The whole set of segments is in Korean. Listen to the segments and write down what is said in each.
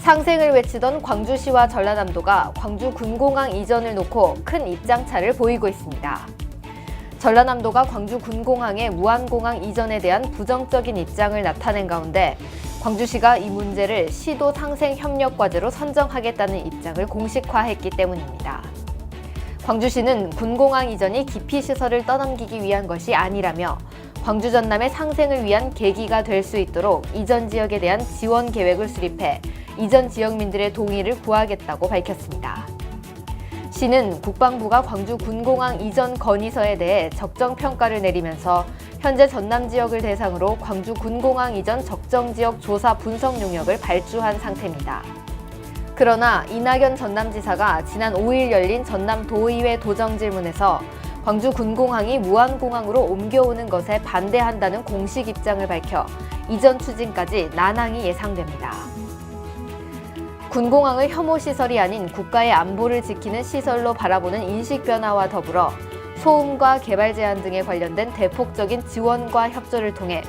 상생을 외치던 광주시와 전라남도가 광주 군공항 이전을 놓고 큰 입장차를 보이고 있습니다. 전라남도가 광주 군공항의 무안공항 이전에 대한 부정적인 입장을 나타낸 가운데 광주시가 이 문제를 시도 상생 협력 과제로 선정하겠다는 입장을 공식화했기 때문입니다. 광주시는 군공항 이전이 기피 시설을 떠넘기기 위한 것이 아니라며 광주 전남의 상생을 위한 계기가 될 수 있도록 이전 지역에 대한 지원 계획을 수립해 이전 지역민들의 동의를 구하겠다고 밝혔습니다. 시는 국방부가 광주 군공항 이전 건의서에 대해 적정 평가를 내리면서 현재 전남 지역을 대상으로 광주 군공항 이전 적정 지역 조사 분석 용역을 발주한 상태입니다. 그러나 이낙연 전남지사가 지난 5일 열린 전남 도의회 도정 질문에서 광주 군공항이 무안공항으로 옮겨오는 것에 반대한다는 공식 입장을 밝혀 이전 추진까지 난항이 예상됩니다. 군공항을 혐오 시설이 아닌 국가의 안보를 지키는 시설로 바라보는 인식 변화와 더불어 소음과 개발 제한 등에 관련된 대폭적인 지원과 협조를 통해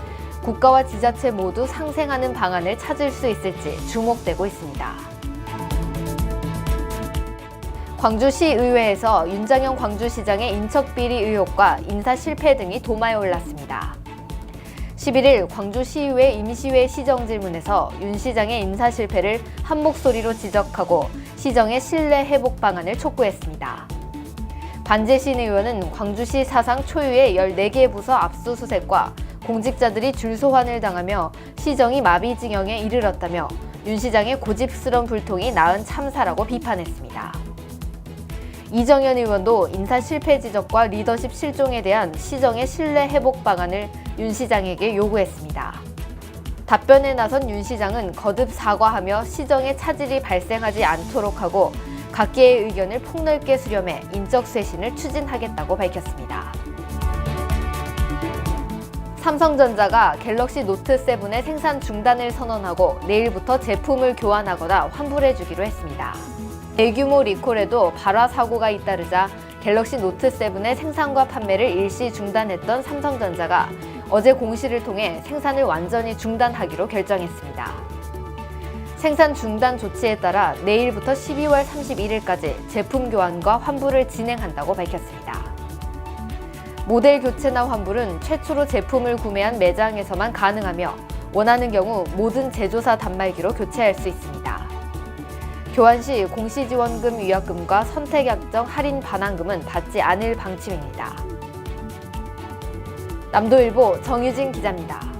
국가와 지자체 모두 상생하는 방안을 찾을 수 있을지 주목되고 있습니다. 광주시 의회에서 윤장현 광주시장의 인척비리 의혹과 인사 실패 등이 도마에 올랐습니다. 11일 광주시의회 임시회 시정 질문에서 윤 시장의 인사 실패를 한 목소리로 지적하고 시정의 신뢰 회복 방안을 촉구했습니다. 반재신 의원은 광주시 사상 초유의 14개 부서 압수수색과 공직자들이 줄소환을 당하며 시정이 마비징역에 이르렀다며 윤 시장의 고집스런 불통이 낳은 참사라고 비판했습니다. 이정현 의원도 인사 실패 지적과 리더십 실종에 대한 시정의 신뢰 회복 방안을 윤 시장에게 요구했습니다. 답변에 나선 윤 시장은 거듭 사과하며 시정에 차질이 발생하지 않도록 하고 각계의 의견을 폭넓게 수렴해 인적 쇄신을 추진하겠다고 밝혔습니다. 삼성전자가 갤럭시 노트 7의 생산 중단을 선언하고 내일부터 제품을 교환하거나 환불해주기로 했습니다. 대규모 리콜에도 발화 사고가 잇따르자 갤럭시 노트 7의 생산과 판매를 일시 중단했던 삼성전자가 어제 공시를 통해 생산을 완전히 중단하기로 결정했습니다. 생산 중단 조치에 따라 내일부터 12월 31일까지 제품 교환과 환불을 진행한다고 밝혔습니다. 모델 교체나 환불은 최초로 제품을 구매한 매장에서만 가능하며 원하는 경우 모든 제조사 단말기로 교체할 수 있습니다. 교환 시 공시지원금 위약금과 선택약정 할인 반환금은 받지 않을 방침입니다. 남도일보 정유진 기자입니다.